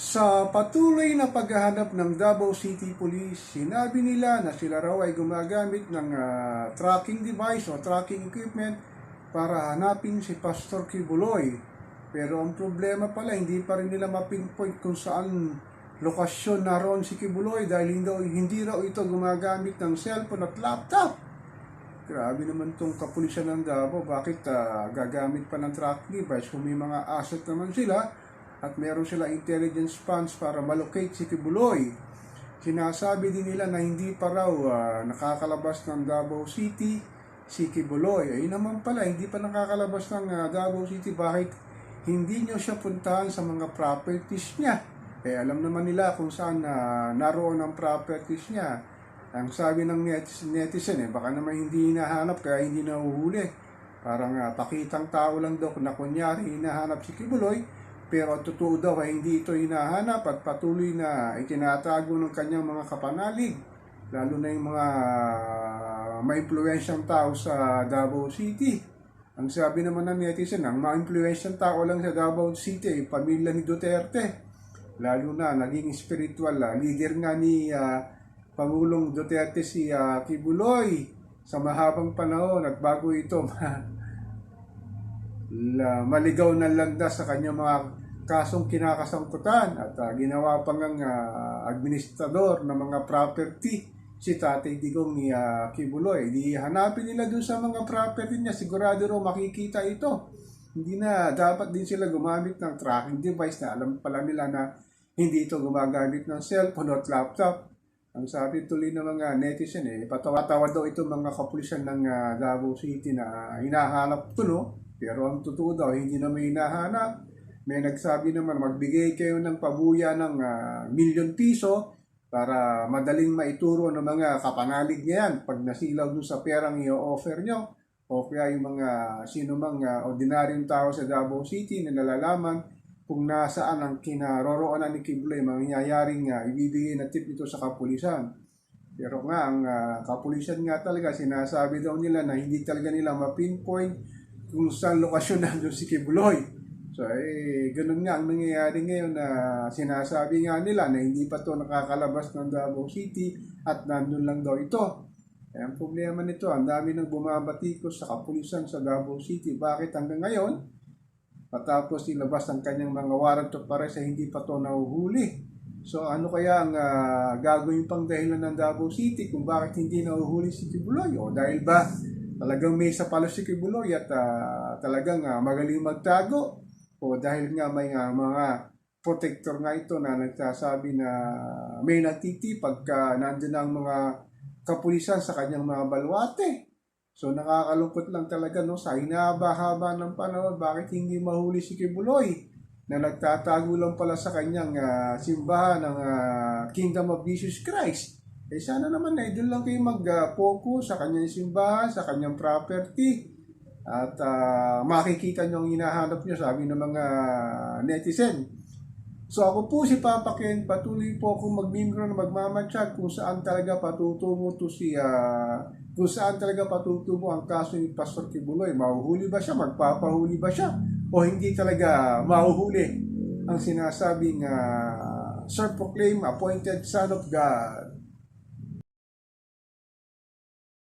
Sa patuloy na paghahanap ng Davao City Police, sinabi nila na sila raw ay gumagamit ng ah, tracking device o tracking equipment para hanapin si Pastor Kibuloy. Pero ang problema pala, hindi pa rin nila mapinpoint kung saan lokasyon naroon si Kibuloy dahil hindi, hindi raw ito gumagamit ng cellphone at laptop. Grabe naman tong kapulisan ng Davao. Bakit ah, gagamit pa ng tracking device kung may mga asset naman sila at meron sila intelligence funds para malocate si Kibuloy. Sinasabi din nila na hindi pa raw ah, nakakalabas ng Davao City si Kibuloy. Ayun naman pala, hindi pa nakakalabas ng ah, Davao City. Bakit hindi nyo siya puntahan sa mga properties niya? Eh, alam naman nila kung saan na naroon ang properties niya. Ang sabi ng netis- netizen, eh, baka naman hindi hinahanap kaya hindi nahuhuli. Parang uh, pakitang tao lang daw na kunyari hinahanap si Kibuloy, pero ang totoo daw ay hindi ito hinahanap at patuloy na itinatago ng kanyang mga kapanalig. Lalo na yung mga uh, maimpluwensyang tao sa Davao City. Ang sabi naman ng netizen, ang mga impluwensyang tao lang sa Davao City ay pamilya ni Duterte. Lalo na, naging spiritual ah, leader nga ni ah, Pangulong Duterte si ah, Kibuloy sa mahabang panahon at bago ito la, maligaw na landas sa kanyang mga kasong kinakasangkutan at ah, ginawa pa ngang ah, administrador ng mga property si Tatay Digong ni ah, Kibuloy. Di hanapin nila dun sa mga property niya, sigurado raw makikita ito. Hindi na dapat din sila gumamit ng tracking device na alam pala nila na hindi ito gumagamit ng cellphone at laptop. Ang sabi tuloy ng mga netizen eh, patawa-tawa daw ito mga kapulisan ng ah, Davao City na hinahanap ito no. Pero ang totoo daw, hindi na may hinahanap. May nagsabi naman, magbigay kayo ng pabuya ng ah, milyon piso para madaling maituro ng mga kapanalig niyan pag nasilaw dun sa perang i-offer nyo o kaya yung mga sino mang ah, ordinaryong tao sa Davao City na nalalaman kung nasaan ang kinaroroonan ni Kibuloy, mangyayaring uh, ibibigay na tip ito sa kapulisan. Pero nga, ang ah, kapulisan nga talaga, sinasabi daw nila na hindi talaga nila mapinpoint kung saan lokasyon nandun si Kibuloy. So, eh, ganun nga ang nangyayari ngayon na sinasabi nga nila na hindi pa to nakakalabas ng Davao City at nandun lang daw ito. Eh, ang problema nito, ang dami nang bumabatikos sa kapulisan sa Davao City. Bakit hanggang ngayon, patapos ilabas ang kanyang mga warrant of arrest ay hindi pa to nahuhuli. So ano kaya ang ah, gagawin pang dahilan ng Davao City kung bakit hindi nahuhuli si Kibuloy? O dahil ba talagang may sapalo si Kibuloy at ah, talagang ah, magaling magtago? O dahil nga may nga mga protector nga ito na nagsasabi na may natiti pagka nandun ang mga kapulisan sa kanyang mga balwate. So nakakalungkot lang talaga no sa hinaba-haba ng panahon bakit hindi mahuli si Kibuloy na nagtatago lang pala sa kanyang ah, simbahan ng ah, Kingdom of Jesus Christ. Eh sana naman eh doon lang kayo mag-focus sa kanyang simbahan, sa kanyang property at ah, makikita nyo ang hinahanap nyo sabi ng mga netizen. So ako po si Papa Ken, patuloy po akong magmimro na magmamatsyag kung saan talaga patutungo to si ah, kung saan talaga patutungo ang kaso ni Pastor Kibuloy. Mahuhuli ba siya? Magpapahuli ba siya? O hindi talaga mahuhuli ang sinasabing ah, Sir Proclaim, appointed Son of God.